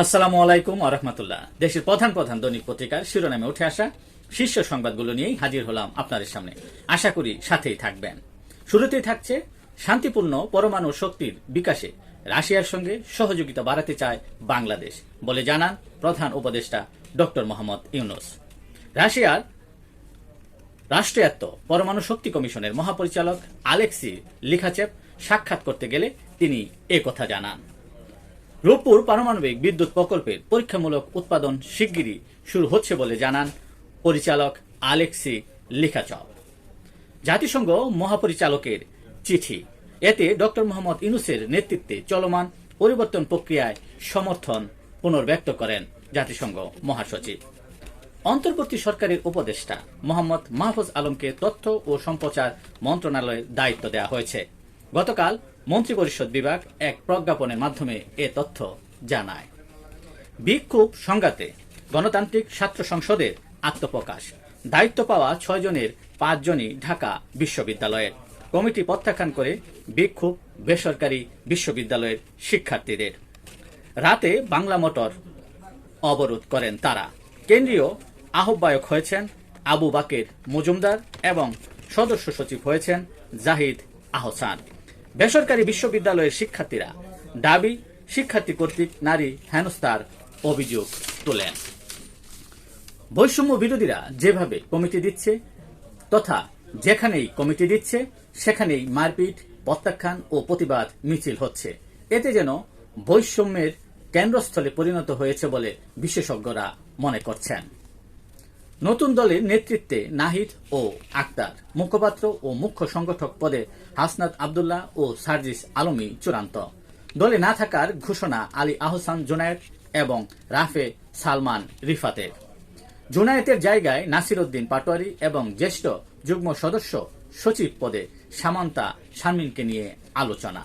আসসালামু আলাইকুম আরহামতুল্লাহ দেশের প্রধান প্রধান দৈনিক পত্রিকার শিরোনামে উঠে আসা শীর্ষ সংবাদগুলো নিয়েই হাজির হলাম আপনাদের সামনে। আশা করি সাথেই থাকবেন। শুরুতেই থাকছে শান্তিপূর্ণ, পরমাণু শক্তির বিকাশে রাশিয়ার সঙ্গে সহযোগিতা বাড়াতে চায় বাংলাদেশ, বলে জানান প্রধান উপদেষ্টা ডক্টর মোহাম্মদ ইউনুস। রাশিয়ার রাষ্ট্রায়ত্ত পরমাণু শক্তি কমিশনের মহাপরিচালক আলেক্সি লিখাচেপ সাক্ষাৎ করতে গেলে তিনি কথা জানান। রূপপুর পারমাণবিক বিদ্যুৎ প্রকল্পের পরীক্ষামূলক উৎপাদন শিগগিরই শুরু হচ্ছে বলে জানান পরিচালক আলেক্সি লিখাচপ জাতিসংঘ মহাপরিচালকের চিঠি। এতে ডক্টর মোহাম্মদ ইনুসের নেতৃত্বে চলমান পরিবর্তন প্রক্রিয়ায় সমর্থন পুনর্ব্যক্ত করেন জাতিসংঘ মহাসচিব। অন্তর্বর্তী সরকারের উপদেষ্টা মোহাম্মদ মাহফুজ আলমকে তথ্য ও সম্প্রচার মন্ত্রণালয়ের দায়িত্ব দেওয়া হয়েছে। গতকাল মন্ত্রিপরিষদ বিভাগ এক প্রজ্ঞাপনের মাধ্যমে এ তথ্য জানায়। বিক্ষোভ সংঘাতে গণতান্ত্রিক ছাত্র সংসদের আত্মপ্রকাশ। দায়িত্ব পাওয়া ছয়জনের পাঁচজনই ঢাকা বিশ্ববিদ্যালয়ের। কমিটি প্রত্যাখ্যান করে বিক্ষোভ বেসরকারি বিশ্ববিদ্যালয়ের শিক্ষার্থীদের। রাতে বাংলা মোটর অবরোধ করেন তারা। কেন্দ্রীয় আহ্বায়ক হয়েছেন আবু বাকের মজুমদার এবং সদস্য সচিব হয়েছেন জাহিদ আহসান। বেসরকারি বিশ্ববিদ্যালয়ের শিক্ষার্থীরা দাবি, শিক্ষার্থী কর্তৃক নারী হেনস্থার অভিযোগ তোলেন। বৈষম্য বিরোধীরা যেভাবে কমিটি দিচ্ছে তথা যেখানেই কমিটি দিচ্ছে, সেখানেই মারপিট, প্রত্যাখ্যান ও প্রতিবাদ মিছিল হচ্ছে। এতে যেন বৈষম্যের কেন্দ্রস্থলে পরিণত হয়েছে বলে বিশেষজ্ঞরা মনে করছেন। নতুন দলের নেতৃত্বে নাহিদ ও আক্তার মুখপাত্র ও মুখ্য সংগঠক পদে হাসনাত আবদুল্লাহ ও সার্জিস আলমী চূড়ান্ত। দলে না থাকার ঘোষণা আলী আহসান জোনায়েত এবং রাফে সালমান রিফাতের। জুনায়েতের জায়গায় নাসির উদ্দিন পাটোয়ারি এবং জ্যেষ্ঠ যুগ্ম সদস্য সচিব পদে সামান্তা শারমিনকে নিয়ে আলোচনা।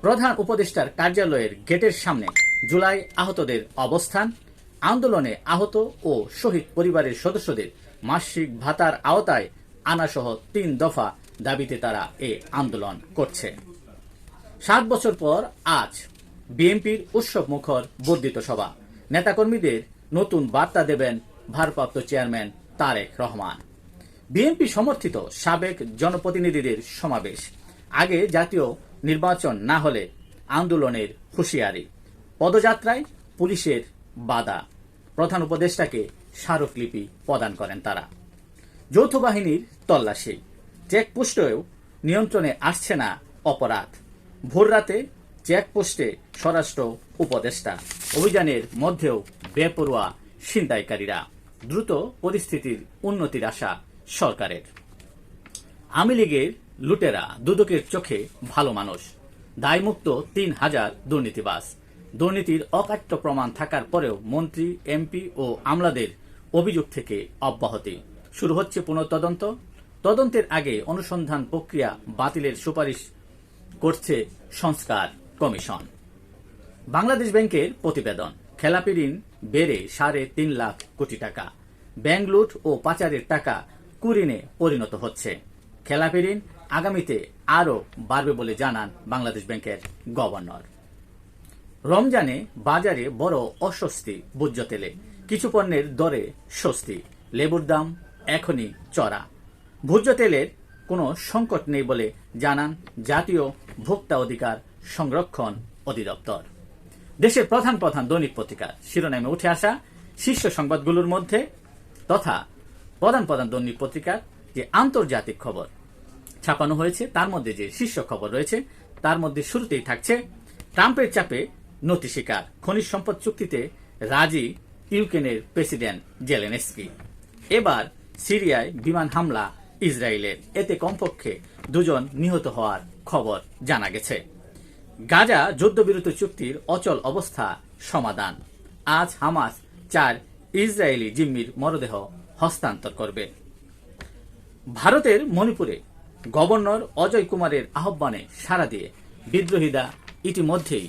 প্রধান উপদেষ্টার কার্যালয়ের গেটের সামনে জুলাই আহতদের অবস্থান আন্দোলনে আহত ও শহীদ পরিবারের সদস্যদের মাসিক ভাতার আওতায় আনাসহ তিন দফা দাবিতে তারা এ আন্দোলন করছে। সাত বছর পর আজ বিএনপির উৎসব মুখর বর্ধিত সভা। নেতাকর্মীদের নতুন বার্তা দেবেন ভারপ্রাপ্ত চেয়ারম্যান তারেক রহমান। বিএনপি সমর্থিত সাবেক জনপ্রতিনিধিদের সমাবেশ। আগে জাতীয় নির্বাচন না হলে আন্দোলনের হুঁশিয়ারি। পদযাত্রায় পুলিশের বাধা। প্রধান উপদেষ্টাকে স্মারকলিপি প্রদান করেন তারা। যৌথ বাহিনীর তল্লাশি। চেকপোস্টেও নিয়ন্ত্রণে আসছে না অপরাধ। ভোররাতে চেকপোস্টে স্বরাষ্ট্র উপদেষ্টা। অভিযানের মধ্যেও বেপরোয়া ছিনতাইকারীরা। দ্রুত পরিস্থিতির উন্নতির আশা সরকারের। আওয়ামী লীগের লুটেরা দুদকের চোখে ভালো মানুষ। দায়মুক্ত তিন হাজার দুর্নীতিবাস দুর্নীতির অকাট্য প্রমাণ থাকার পরেও মন্ত্রী, এমপি ও আমলাদের অভিযোগ থেকে অব্যাহতি। শুরু হচ্ছে পুনঃতদন্ত। তদন্তের আগে অনুসন্ধান প্রক্রিয়া বাতিলের সুপারিশ করছে সংস্কার কমিশন। বাংলাদেশ ব্যাংকের প্রতিবেদন, খেলাপি ঋণ বেড়ে সাড়ে তিন লাখ কোটি টাকা। ব্যাংক লুট ও পাচারের টাকা কুঋণে পরিণত হচ্ছে। খেলাপি ঋণ আগামীতে আরও বাড়বে বলে জানান বাংলাদেশ ব্যাংকের গভর্নর। রমজানে বাজারে বড় অস্বস্তি ভোজ্য তেলে। কিছু পণ্যের দরে স্বস্তি। লেবুর দাম এখনই চড়া। ভোজ্য তেলের কোনো সংকট নেই বলে জানান জাতীয় ভোক্তা অধিকার সংরক্ষণ অধিদপ্তর। দেশের প্রধান প্রধান দৈনিক পত্রিকার শিরোনামে উঠে আসা শীর্ষ সংবাদগুলোর মধ্যে তথা প্রধান প্রধান দৈনিক পত্রিকার যে আন্তর্জাতিক খবর ছাপানো হয়েছে, তার মধ্যে যে শীর্ষ খবর রয়েছে, তার মধ্যে শুরুতেই থাকছে, ট্রাম্পের চাপে নথি শিকার। খনিজ সম্পদ চুক্তিতে রাজি ইউক্রেনের প্রেসিডেন্ট জেলেনেস্কি। এবার সিরিয়ায় বিমান হামলা ইসরায়েলের। এতে কমপক্ষে দুজন নিহত হওয়ার খবর জানা গেছে। গাজা যুদ্ধবিরতি চুক্তির অচল অবস্থা সমাধান। আজ হামাস চার ইসরায়েলি জিম্মির মরদেহ হস্তান্তর করবে। ভারতের মণিপুরে গভর্নর অজয় কুমারের আহ্বানে সাড়া দিয়ে বিদ্রোহীরা ইতিমধ্যেই